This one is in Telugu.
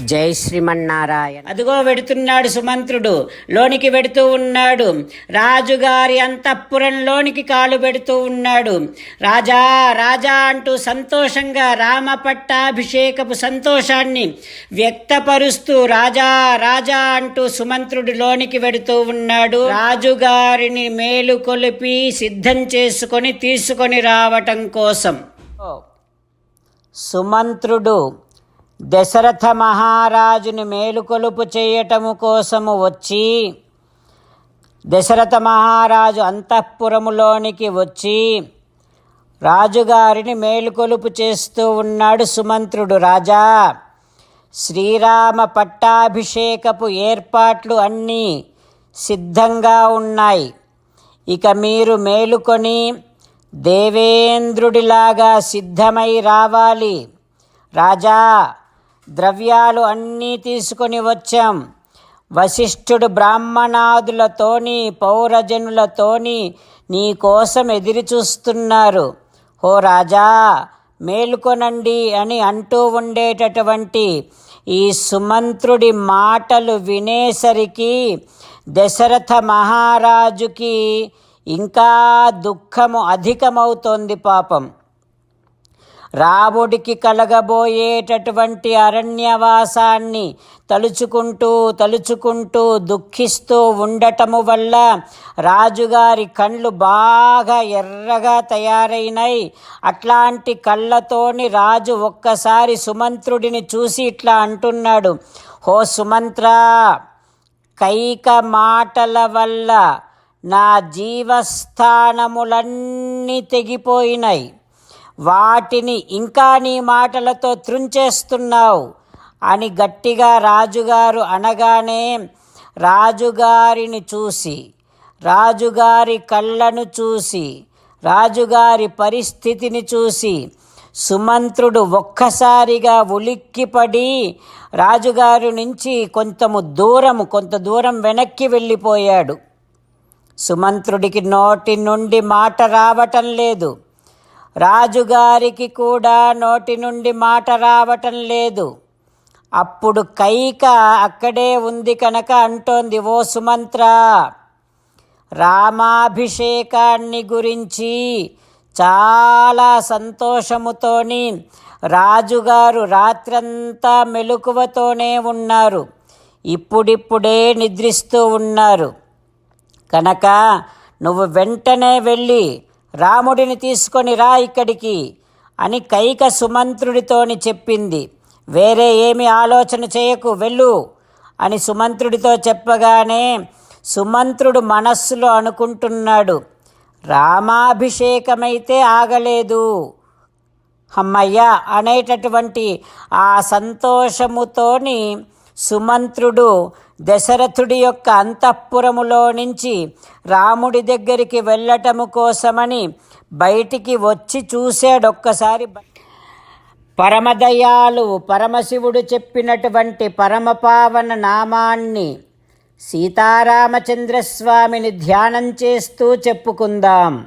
జై శ్రీమన్నారాయణ. అదిగో వెడుతున్నాడు సుమంత్రుడు లోనికి వెడుతూ ఉన్నాడు. రాజుగారి అంతఃపురంలోనికి కాలు పెడుతూ ఉన్నాడు. రాజా రాజా అంటూ సంతోషంగా రామ పట్టాభిషేకపు సంతోషాన్ని వ్యక్తపరుస్తూ రాజా రాజా అంటూ సుమంత్రుడు లోనికి వెడుతూ ఉన్నాడు. రాజుగారిని మేలు కొలిపి సిద్ధం చేసుకొని తీసుకొని రావటం కోసం. సుమంత్రుడు దశరథ మహారాజుని మేలుకొలుపు చేయటము కోసము వచ్చి దశరథ మహారాజు అంతఃపురములోనికి వచ్చి రాజుగారిని మేలుకొలుపు చేస్తూ ఉన్నాడు సుమంత్రుడు రాజా. శ్రీరామ పట్టాభిషేకపు ఏర్పాట్లు అన్నీ సిద్ధంగా ఉన్నాయి. ఇక మీరు మేలుకొని దేవేంద్రుడిలాగా సిద్ధమై రావాలి. రాజా ద్రవ్యాలు అన్నీ తీసుకొని వచ్చాం. వశిష్ఠుడు బ్రాహ్మణాదులతోని పౌరజనులతోని నీ కోసం ఎదురు ఓ రాజా మేలుకొనండి అని అంటూ ఉండేటటువంటి ఈ సుమంత్రుడి మాటలు వినేసరికి దశరథ మహారాజుకి ఇంకా దుఃఖము అధికమవుతోంది పాపం. రాముడికి కలగబోయేటటువంటి అరణ్యవాసాన్ని తలుచుకుంటూ తలుచుకుంటూ దుఃఖిస్తూ ఉండటము వల్ల రాజుగారి కళ్ళు బాగా ఎర్రగా తయారైనాయి. అట్లాంటి కళ్ళతోని రాజు ఒక్కసారి సుమంత్రుడిని చూసి ఇట్లా అంటున్నాడు హో సుమంత్ర కైక మాటల వల్ల నా జీవస్థానములన్నీ తెగిపోయినాయి. వాటిని ఇంకా నీ మాటలతో త్రుంచేస్తున్నావు అని గట్టిగా రాజుగారు అనగానే రాజుగారిని చూసి రాజుగారి కళ్ళను చూసి రాజుగారి పరిస్థితిని చూసి సుమంత్రుడు ఒక్కసారిగా ఉలిక్కిపడి రాజుగారి నుంచి కొంతము దూరము కొంత దూరం వెనక్కి వెళ్ళిపోయాడు. సుమంత్రుడికి నోటి నుండి మాట రావటం లేదు. రాజుగారికి కూడా నోటి నుండి మాట రావటం లేదు. అప్పుడు కైక అక్కడే ఉంది కనుక అంటోంది ఓ సుమంత్ర రామాభిషేకాన్ని గురించి చాలా సంతోషముతోని రాజుగారు రాత్రంతా మెలకువతోనే ఉన్నారు. ఇప్పుడిప్పుడే నిద్రిస్తూ ఉన్నారు. కనుక నువ్వు వెంటనే వెళ్ళి రాముడిని తీసుకొని రా ఇక్కడికి అని కైక సుమంత్రుడితోని చెప్పింది. వేరే ఏమి ఆలోచన చేయకు వెళ్ళు అని సుమంత్రుడితో చెప్పగానే సుమంత్రుడు మనస్సులో అనుకుంటున్నాడు. రామాభిషేకమైతే ఆగలేదు. అమ్మయ్య! అనేటటువంటి ఆ సంతోషముతోని సుమంత్రుడు దశరథుడి యొక్క అంతఃపురములో నుంచి రాముడి దగ్గరికి వెళ్ళటము కోసమని బయటికి వచ్చి చూశాడొక్కసారి పరమదయాలు పరమశివుడు చెప్పినటువంటి పరమపావన నామాన్ని సీతారామచంద్రస్వామిని ధ్యానం చేస్తూ చెప్పుకుందాం.